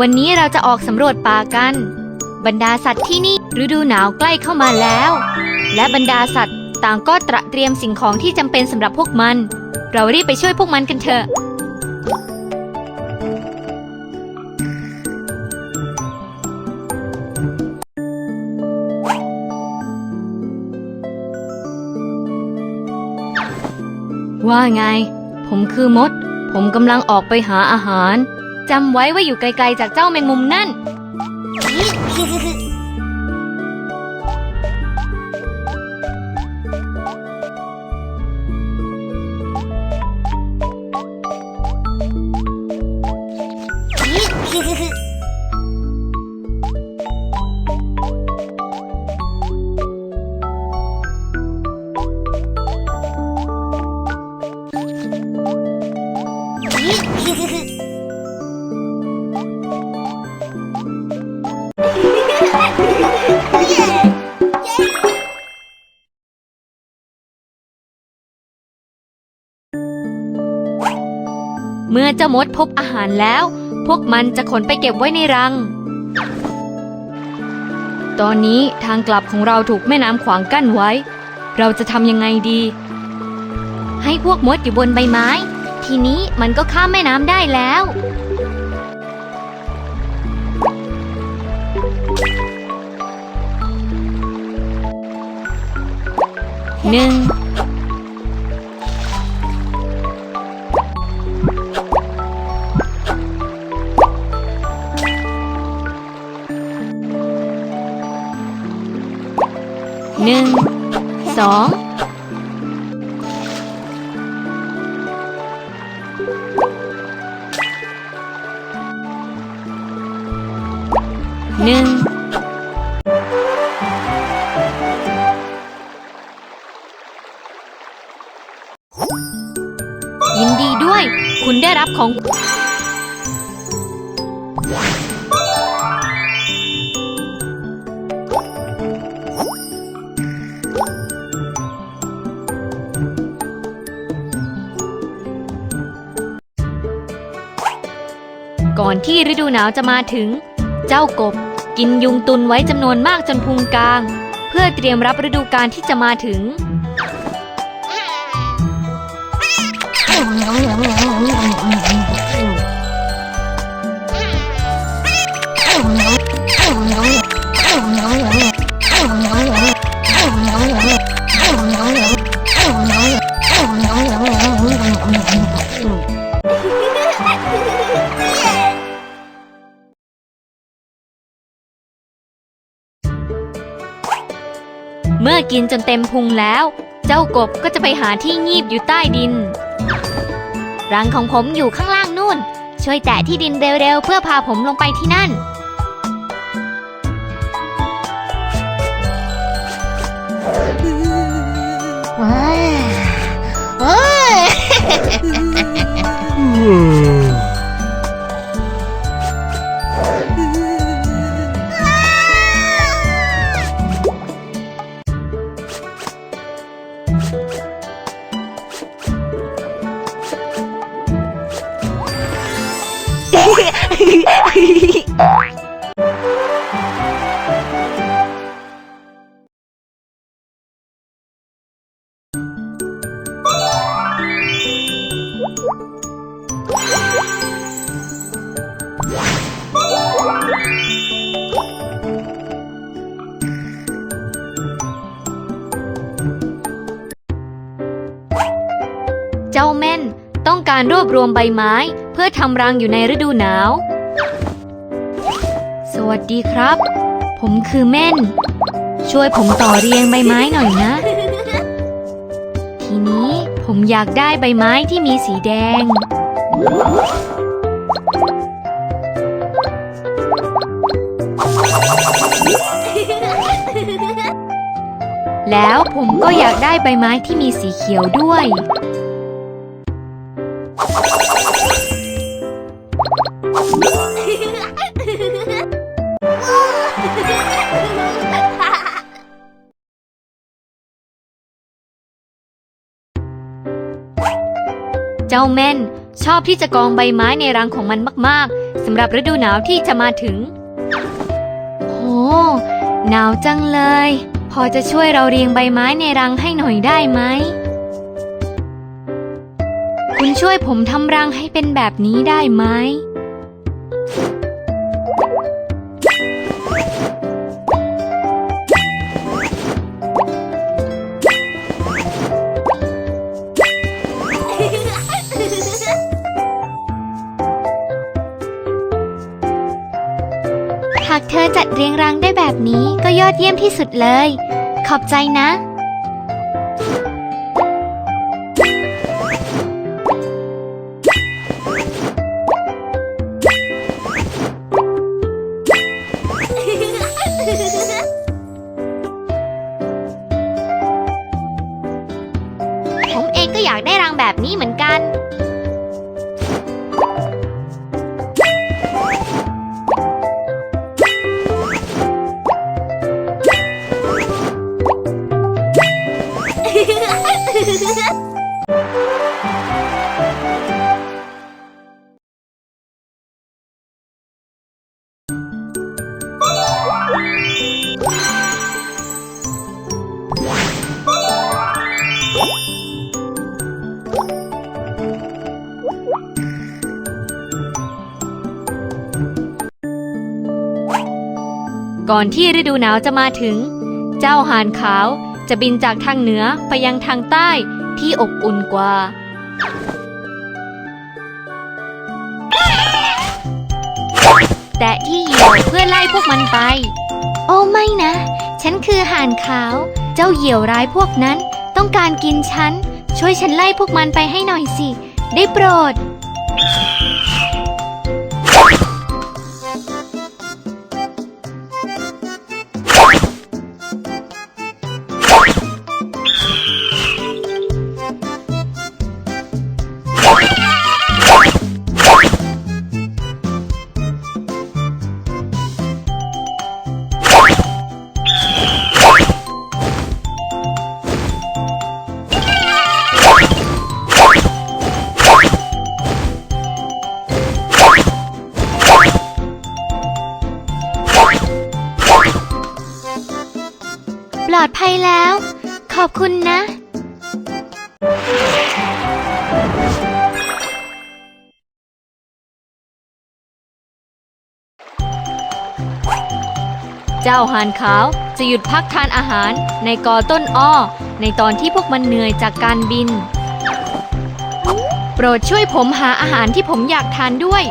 วันนี้เราจะออกสำรวจป่ากัน บรรดาสัตว์ที่นี่ฤดูหนาวใกล้เข้ามาแล้ว และบรรดาสัตว์ต่างก็ตระเตรียมสิ่งของที่จำเป็นสำหรับพวกมัน เรารีบไปช่วยพวกมันกันเถอะว่าไง ผมคือมด ผมกำลังออกไปหาอาหาร จำไว้ว่าอยู่ไกลๆจากเจ้าแมงมุมนั่น เมื่อเจ้ามดพบอาหารแล้ว พวกมันจะขนไปเก็บไว้ในรัง ตอนนี้ทางกลับของเราถูกแม่น้ำขวางกั้นไว้ เราจะทำยังไงดี ให้พวกมดอยู่บนใบไม้ ทีนี้มันก็ข้ามแม่น้ำได้แล้ว หนึ่ง หนึ่งสองหนึ่งยินดีด้วย คุณได้รับของ ก่อนที่ฤดูหนาวจะมาถึง เจ้ากบกินยุงตุนไว้จำนวนมากจนพุงกลาง เพื่อเตรียมรับฤดูกาลที่จะมาถึง เมื่อกินจนเต็มพุงแล้ว เจ้ากบก็จะไปหาที่งีบอยู่ใต้ดิน รังของผมอยู่ข้างล่างนู่น ช่วยแตะที่ดินเร็วๆ เพื่อพาผมลงไปที่นั่น เจ้าเม่นต้องการรวบรวมใบไม้ เพื่อทำรังอยู่ในฤดูหนาว วัสดีครับ ผมคือเม่น ช่วยผมต่อเรียงใบไม้หน่อยนะ ทีนี้ผมอยากได้ใบไม้ที่มีสีแดง แล้วผมก็อยากได้ใบไม้ที่มีสีเขียวด้วย เจ้าแม่น ชอบที่จะกองใบไม้ในรังของมันมากๆสำหรับฤดูหนาวที่จะมาถึง โห หนาวจังเลย พอจะช่วยเราเรียงใบไม้ในรังให้หน่อยได้ไหม คุณช่วยผมทำรังให้เป็นแบบนี้ได้ไหมากเธอจัดเรียงรังได้แบบนี้ก็ยอดเยี่ยมที่สุดเลย ขอบใจนะ ก่อนที่ฤดูหนาวจะมาถึง เจ้าห่านขาว จะบินจากทางเหนือไปยังทางใต้ที่อบอุ่นกว่า แต่ที่เหยี่ยวเพื่อไล่พวกมันไป โอ้ไม่นะ ฉันคือห่านขาว เจ้าเหยี่ยวร้ายพวกนั้นต้องการกินฉัน ช่วยฉันไล่พวกมันไปให้หน่อยสิ ได้โปรด อบคุณนะ เจ้าหานขาวจะหยุดพักทานอาหารในกอต้นอ้อ ในตอนที่พวกมันเหนื่อยจากการบิน โปรดช่วยผมหาอาหารที่ผมอยากทานด้วย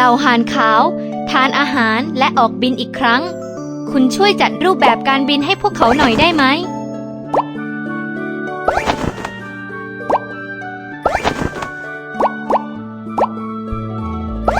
เหล่าหานขาว ทานอาหารและออกบินอีกครั้ง คุณช่วยจัดรูปแบบการบินให้พวกเขาหน่อยได้ไหม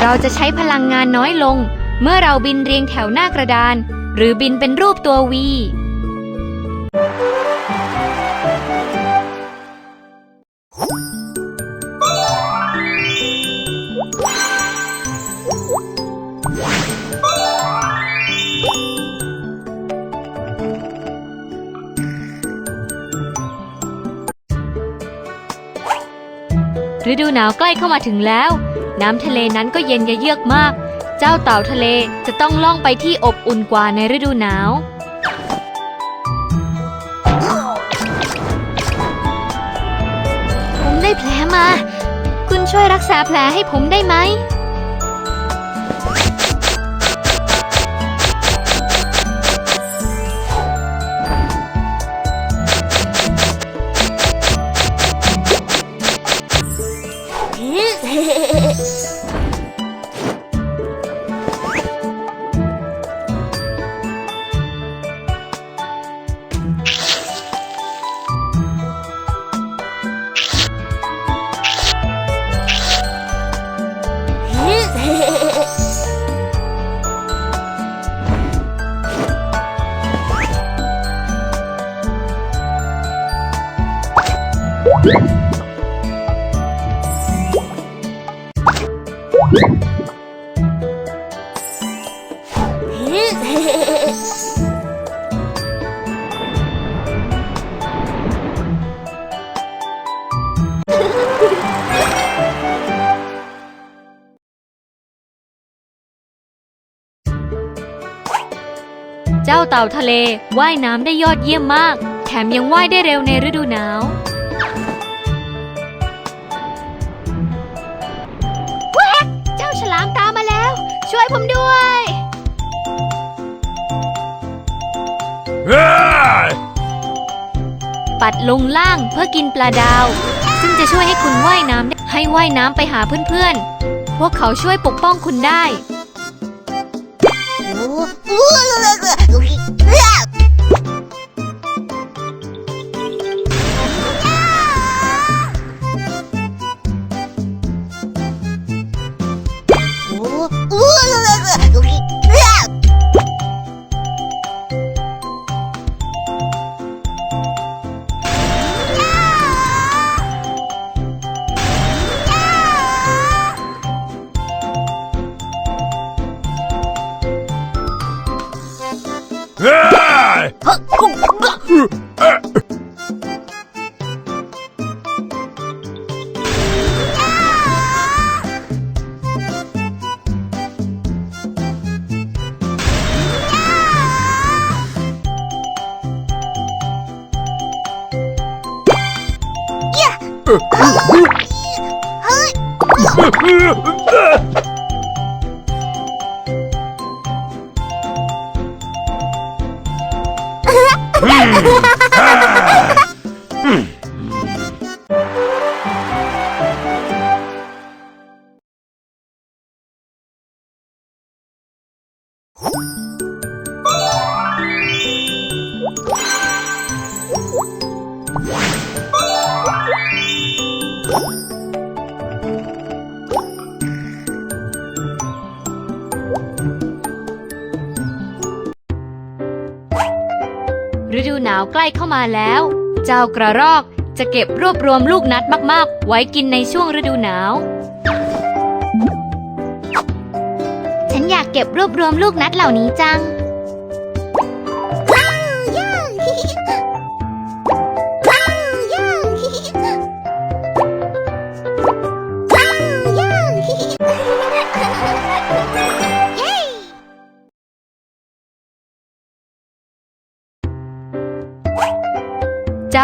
เราจะใช้พลังงานน้อยลง เมื่อเราบินเรียงแถวหน้ากระดาน หรือบินเป็นรูปตัววี ฤดูหนาวใกล้เข้ามาถึงแล้ว น้ำทะเลนั้นก็เย็นยะเยือกมาก เจ้าเต่าทะเลจะต้องล่องไปที่อบอุ่นกว่าในฤดูหนาว ผมได้แผลมา คุณช่วยรักษาแผลให้ผมได้ไหม เจ้าเต่าทะเลว่ายน้ำได้ยอดเยี่ยมมาก แถมยังว่ายได้เร็วในฤดูหนาว ช่วยผมด้วย Hey! ปัดลงล่างเพื่อกินปลาดาว ซึ่งจะช่วยให้คุณว่ายน้ำได้ให้ว่ายน้ำไปหาเพื่อนๆ พวกเขาช่วยปกป้องคุณได้ 呃呃呃 ฤดูหนาวใกล้เข้ามาแล้ว เจ้ากระรอกจะเก็บรวบรวมลูกนัดมากๆ ไว้กินในช่วงฤดูหนาว ฉันอยากเก็บรวบรวมลูกนัดเหล่านี้จัง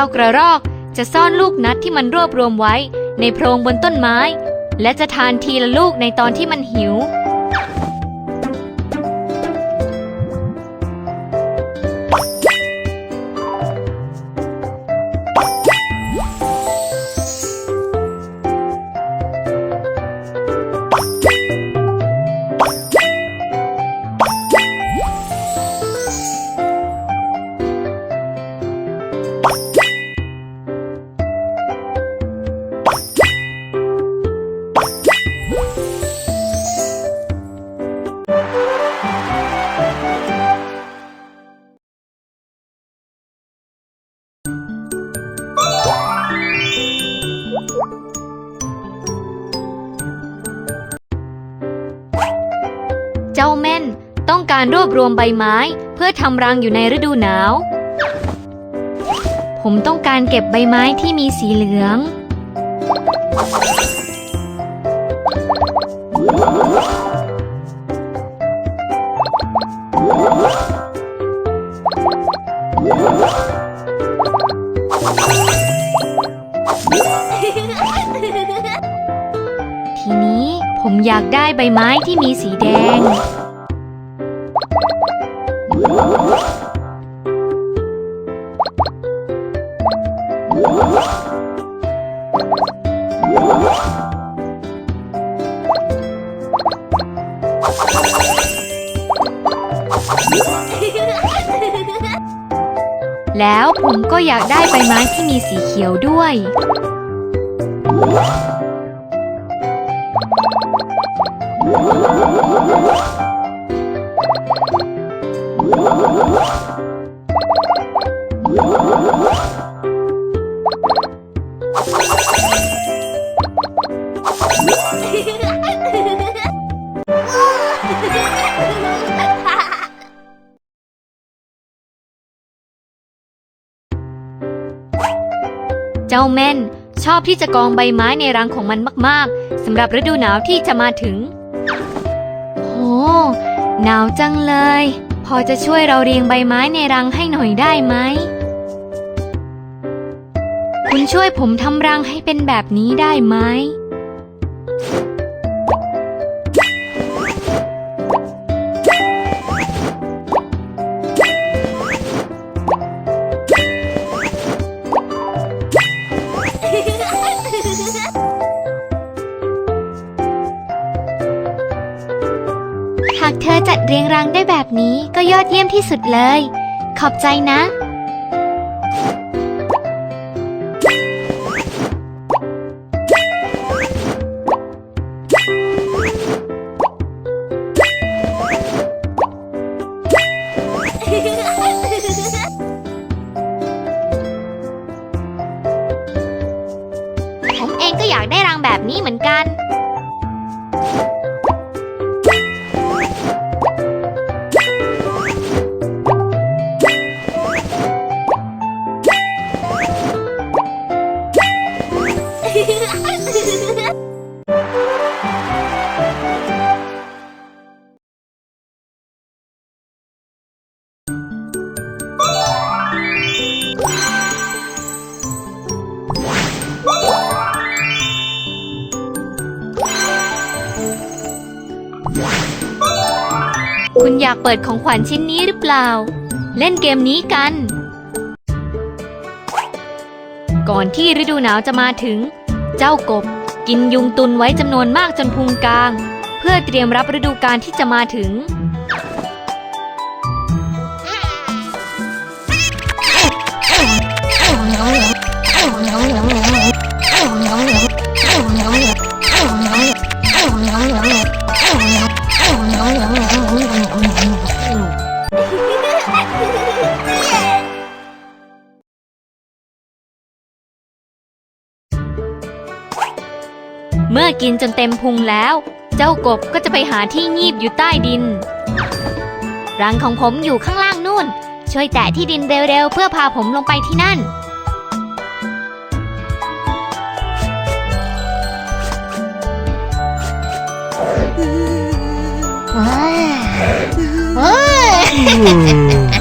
จ้ากระรอกจะซ่อนลูกนัดที่มันรวบรวมไว้ในโพรงบนต้นไม้ และจะทานทีละลูกในตอนที่มันหิว การรวบรวมใบไม้ เพื่อทำรังอยู่ในฤดูหนาว ผมต้องการเก็บใบไม้ที่มีสีเหลือง ทีนี้ผมอยากได้ใบไม้ที่มีสีแดง ใบไม้ที่มีสีเขียวด้วย จ้าแม่น ชอบที่จะกองใบไม้ในรังของมันมากๆสำหรับฤดูหนาวที่จะมาถึงโหหนาวจังเลย พอจะช่วยเราเรียงใบไม้ในรังให้หน่อยได้ไหม คุณช่วยผมทำรังให้เป็นแบบนี้ได้ไหม ที่สุดเลย ขอบใจนะ คุณอยากเปิดของขวัญชิ้นนี้หรือเปล่า เล่นเกมนี้กัน ก่อนที่ฤดูหนาวจะมาถึง เจ้ากบกินยุงตุนไว้จำนวนมากจนพุงกลาง เพื่อเตรียมรับฤดูกาลที่จะมาถึง อกินจนเต็มพุงแล้ว เจ้ากบก็จะไปหาที่งีบอยู่ใต้ดิน รังของผมอยู่ข้างล่างนู่น ช่วยแตะที่ดินเร็วๆ เพื่อพาผมลงไปที่นั่นส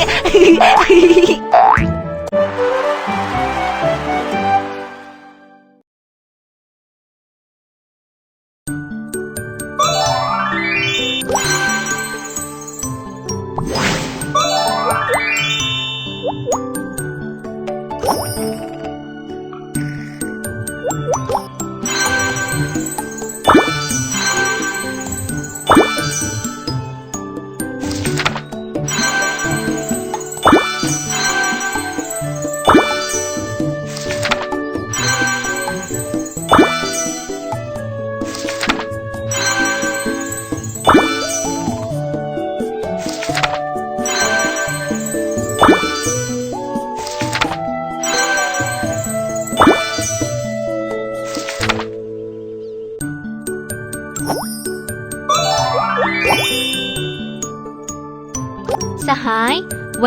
嘿嘿嘿嘿嘿。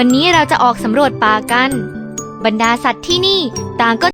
วันนี้เราจะออกสำรวจป่ากัน บรรดาสัตว์ที่นี่ต่างก็